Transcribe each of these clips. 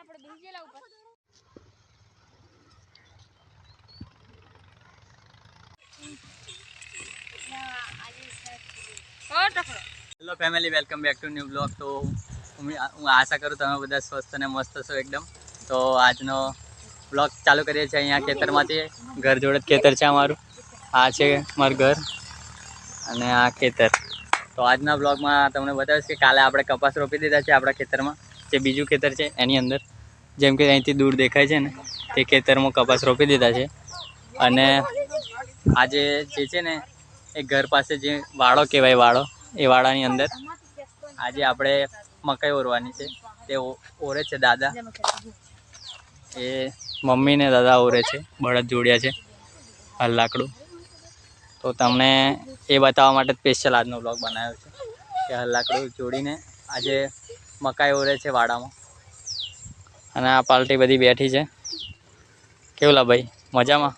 આપણે ભીંજેલા ઉપર. Hello family welcome back to new blog તો હું આશા કરું તમે બધા સ્વસ્થ અને મસ્ત છો એકદમ. તો આજનો બ્લોગ ચાલુ કરીએ છીએ અહીંયા ખેતરમાંથી. ઘર જોડે ખેતર છે અમારું. આ છે મારું ઘર અને આ ખેતર. તો આજના બ્લોગમાં તમને બતાવીશ કે કાલે આપણે કપાસ રોપી દીધા છે આપણા ખેતરમાં. જે બીજું ખેતર છે એની અંદર. જેમ કે અહીંથી દૂર દેખાય છે ને, તે ખેતરમાં કપાસ રોપી દીધા છે. અને આજે જે છે ને, એ ઘર પાસે જે વાળો કહેવાય વાળો, એ વાળાની અંદર આજે આપણે મકાઈ ઓરવાની છે. તે ઓરે છે દાદા. એ મમ્મી ને દાદા ઓરે છે, બળદ જોડ્યા છે, હાલ લાકડું. તો તમને એ બતાવવા માટે સ્પેશિયલ આજનો બ્લોગ બનાવ્યો છે. કે હાલ લાકડું જોડીને આજે મકાઈ ઓરે છે વાડામાં. અને આ પાર્ટી બધી બેઠી છે. કેવલા ભાઈ? મજામાં?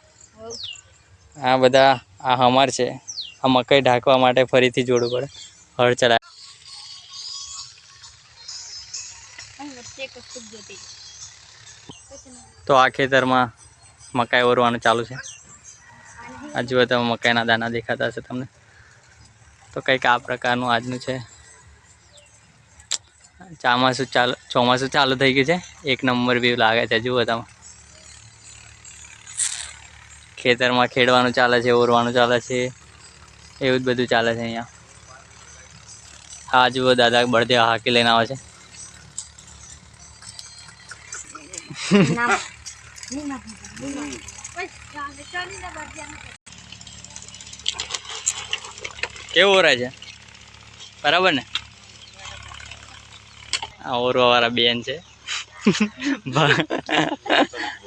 આ બધા આ હમાર છે. આ મકાઈ ઢાંકવા માટે ફરીથી જોડવું પડે. હળ જોતી. તો આ ખેતરમાં મકાઈ ઓરવાનું ચાલુ છે. આ જુઓ તમે મકાઈના દાના દેખાતા હશે તમને. તો કંઈક આ પ્રકારનું આજનું છે. ચોમાસું ચાલુ ચોમાસું ચાલુ થઈ ગયું છે. એક નંબર બી લાગે છે. જુઓ તમે. ખેતરમાં ખેડવાનું ચાલે છે, ઓરવાનું ચાલે છે. એવું જ બધું ચાલે છે અહીંયા. હા, જુઓ દાદા બળદે હાકી લઈને આવે છે. કેવું ઓરાય છે? બરાબર ને? આ ઓરવા વાળા બેન છે.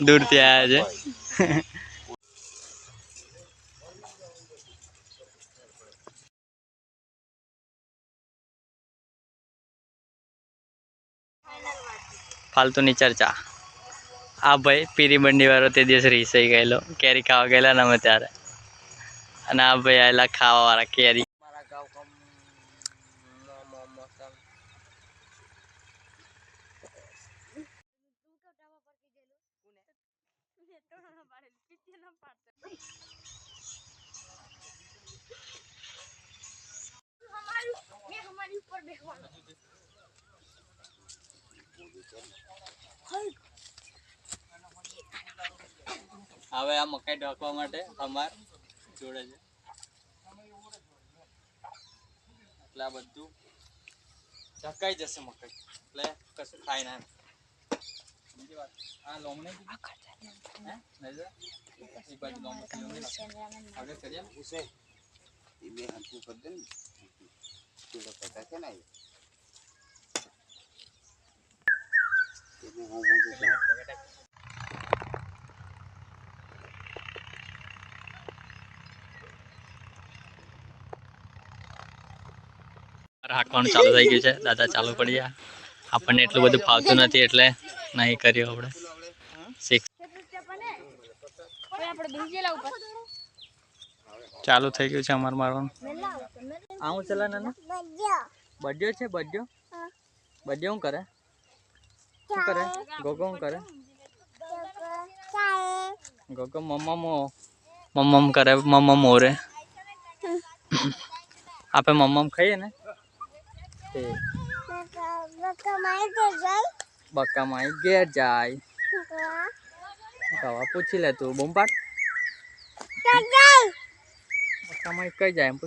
દૂરથી આવ્યા છે. ફાલતુની ચર્ચા. આ ભાઈ પીરી બંડી વાળો તે દિવસ રીસાઈ ગયેલો. કેરી ખાવા ગયેલા ને અમે ત્યારે. અને આ ભાઈ આયેલા ખાવા વાળા કેરી હમારી ઉપર બેસવાનું હવે આ મકાઈ ઢાંકવા માટે અમાર જોડે છે. એટલે આ બધું ઢકાઈ જશે મકાઈ. એટલે કશું ખાય ના એમ. બીજી વાત આ લોમણે હાંકવાનું ચાલુ થઈ ગયું છે. દાદા ચાલુ પડી ગયા. આપણને એટલું બધું ફાવતું નથી એટલે નહીં કર્યું આપણે. આપણે ભીંજેલા ઉપર ચાલુ થઈ ગયું છે અમાર મારવાનું. આવું ચલા નાના? બડ્યો છે બડ્યો બડ્યો શું કરે? શું કરે? ગોગો શું કરે? ગોગો મમ્મા મમ્મમ કરે મમ્મમ મોરે આપે મમ્મમ ખાઈએ ને? બક્કા માં ઘેર જાય. કવા પૂછી લે તું બૂમ પાડ. બક્કા કઈ જાય એમ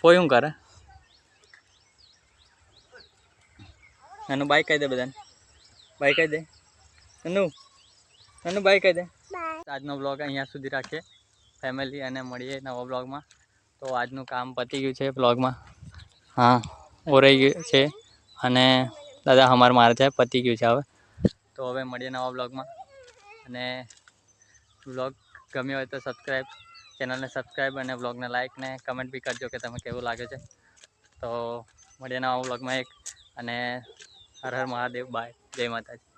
પોય શું કરે. એનું બાઈક કહી દે બધાને. બાઈક કહી દે. એનું એનું બાઈક કહી દે. આજનો બ્લોગ અહીંયા સુધી રાખીએ. ફેમિલી અને મળીએ નવા બ્લોગમાં તો આજનું કામ પતી ગયું છે બ્લોગમાં હા ઓરાઈ ગયું છે. અને દાદા અમારે મારે છે પતી ગયું છે હવે. તો હવે મળીએ નવા બ્લોગમાં અને બ્લોગ ગમ્યો હોય તો સબસ્ક્રાઈબ ચેનલને સબસ્ક્રાઈબ અને બ્લોગને લાઇક ને કમેન્ટ બી કરજો કે તમે કેવું લાગે છે. તો મળીએ નવા બ્લોગમાં એક. અને હર હર મહાદેવ બાય જય માતાજી.